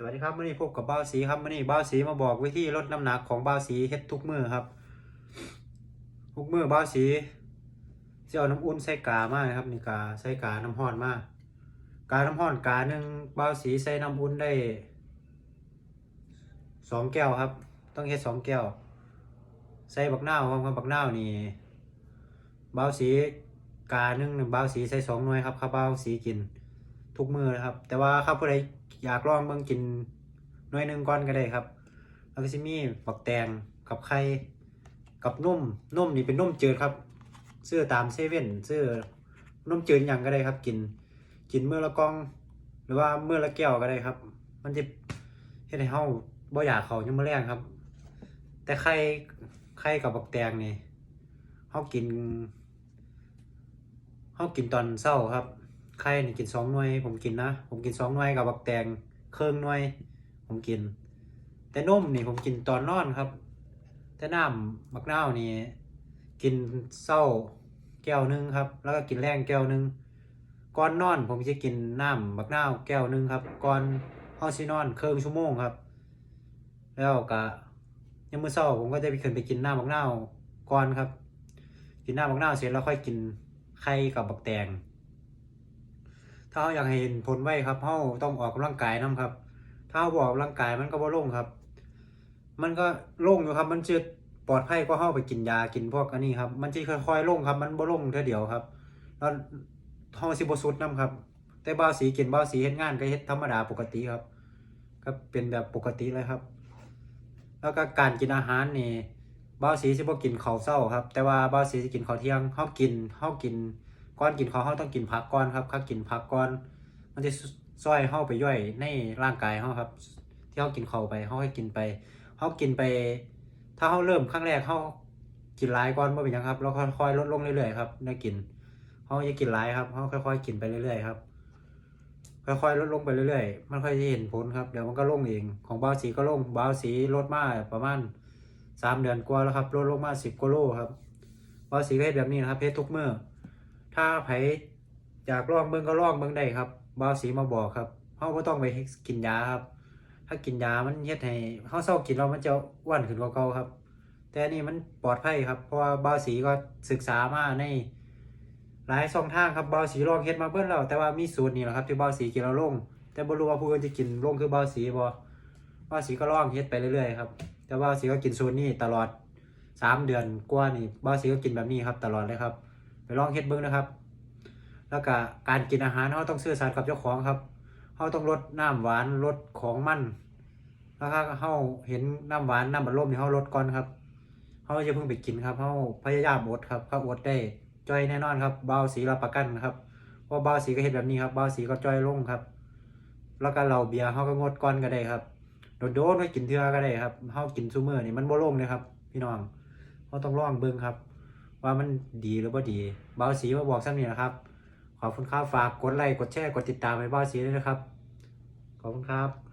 สวัสดีครับมื่อนี้พบกับบ้าวสีครับมื่อนี้บ้าวสีมาบอกวิธีลดน้ำหนักของบ้าวสีเฮ็ดทุกมือครับ ทุกมือบ้าวสีจะเอาน้ำอุ่นใส่กามานะครับนี่กาใส่กาน้ำห้อนมากกาน้ำห้อนกาหนึ่งบ้าวสีใส่น้ำอุ่นได้สองแก้วครับ ต้องเฮ็ดสองแก้ว ใส่บักนาวครับบักนาวนี่บ้าวสีกาหนึ่งหนึ่งบ้าวสีใส่สองหน่วยครับข้าวบ้าวสีกิน ทุกมือนะครับ แต่ว่าครับผู้ใดอยากลองเบิ่งกินหน่วยหนึ่งก้อนก็ได้ครับ แล้วก็จะมีบักแตงกับไข่กับนุ่มนุ่มนี่เป็นนุ่มจืดครับซื้อตามเซเว่นซื้อนุ่มจืดอย่างก็ได้ครับ กินกินเมื้อละกล่อง หรือว่าเมื้อละแก้วก็ได้ครับ มันจะเฮ็ดให้เฮาบ่อยากเขายังมื้อแรงครับ แต่ไข่ไข่กับบักแตงนี่เฮากินเฮากินตอนเช้าครับ ไข่นี่กินสองหน่วย ผมกินนะ ผมกินสองหน่วยกับบักแตงเครื่องหน่วย ผมกิน แต่นมนี่ผมกินตอนนอนครับ แต่น้ำบักนาวนี่กินเศร้าแก้วนึงครับ แล้วก็กินแรงแก้วนึงก่อนนอนผมจะกินน้ำบักนาวแก้วนึงครับก่อนเฮาสินอนครึ่งชั่วโมงครับ แล้วก็ยังมื้อเช้าผมก็จะไปขึ้นไปกินน้ำบักนาวก่อนครับ กินน้ำบักนาวเสร็จแล้วค่อยกินไข่กับบักแตง ถ้าเราอยากเห็นผลไวครับเราต้องออกกำลังกายนํครับ ถ้าเราบออกกำลังกายมันก็บ่ลงครับ มันก็ลงอยู่ครับ มันจะปลอดภัยกว่าเฮาไปกินยากินพวกอันนี้ครับ มันจะค่อยๆลงครับ มันบ่ลงเท่าเดียวครับ แล้วเฮาสิบ่สุดนํครับ แต่บ่าสีกินบ่าสีเฮ็ดงานก็เฮ็ดธรรมดาปกติครับ ก็เป็นแบบปกติเลยครับ แล้วก็การกินอาหารนี่บ่าสีสิบ่กินข้าวเช้าครับ แต่ว่าบ่าสีสิกินข้าวเที่ยงเฮากินเฮากิน ก่อนกินข้าวเฮาต้องกินผักก่อนครับถ้ากินผักก่อน มันจะช่วยเฮาไปย่อยในร่างกายเฮาครับ ที่เฮากินเข้าไปเฮาให้กินไปเฮากินไป ถ้าเฮาเริ่มครั้งแรกเฮากินหลายก่อนบ่เป็นยังครับแล้วค่อยๆลดลงเรื่อยๆครับได้กินเฮาอย่ากินหลายครับเฮาค่อยๆกินไปเรื่อยๆครับค่อยๆลดลงไปเรื่อยๆ มันค่อยจะเห็นผลครับ เดี๋ยวมันก็ลงเอง ของบ้าสีก็ลงบ้าสีลดมาประมาณสามเดือนกว่าแล้วครับ ลดลงมาสิบกโลครับบ้าสีก็เฮ็ดแบบนี้นะครับเฮ็ดทุกเมื้อ ถ้าไผอยากลองเบิ่งก็ลองเบิ่งได้ครับบาวสีมาบอกครับเฮาบ่ต้องไปกินยาครับ ถ้ากินยามันเฮ็ดให้เฮาเศร้ากินแล้วมันจะอ้วนขึ้นกว่าเก่าครับ แต่อันนี่มันปลอดภัยครับ เพราะว่าบาวสีก็ศึกษามาในหลายช่องทางครับบาวสีลองเฮ็ดมาเบิ่แล้วแต่ว่ามีสูตรนี่แหละครับที่บาวสีกินแล้วลง แต่บ่รู้ว่าผู้อื่นจะกินลงคือบาวสีบ่บาวสีก็ลองเฮ็ดไปเรื่อยๆครับ แต่บาวสีก็กินสูตรนี้ตลอดสามเดือนกว่านี่บาวสีก็กินแบบนี้ครับตลอดเลยครับ ไปลองเฮ็ดเบิ่งนะครับ แล้วก็การกินอาหารเราต้องซื่อสัตย์กับเจ้าของครับเราต้องลดน้ำหวานลดของมันแล้วถ้าเราเห็นน้ำหวานน้ำบัดลมนี่เราลดก่อนครับเราจะเพิ่งไปกินครับเราพยายามอดครับถ้าอดได้จ้อยแน่นอนครับเบาสีรับประกันครับเพราะเบาสีก็เห็นแบบนี้ครับเบาสีก็จ้อยลงครับ แล้วก็เราเบียร์เราก็งดก่อนก็ได้ครับโดนๆไว้กินเทื่อก็ได้ครับเรากินซูเมอร์นี่มันบ่ลงเลยครับ พี่น้องเราต้องลองเบิ่งครับ ว่ามันดีหรือบ่ดีเบาสีมาบอกซ้ำนี่นะครับ ขอบคุณครับฝากกดไลค์กดแชร์กดติดตามให้เบาสีด้วยนะครับ ขอบคุณครับ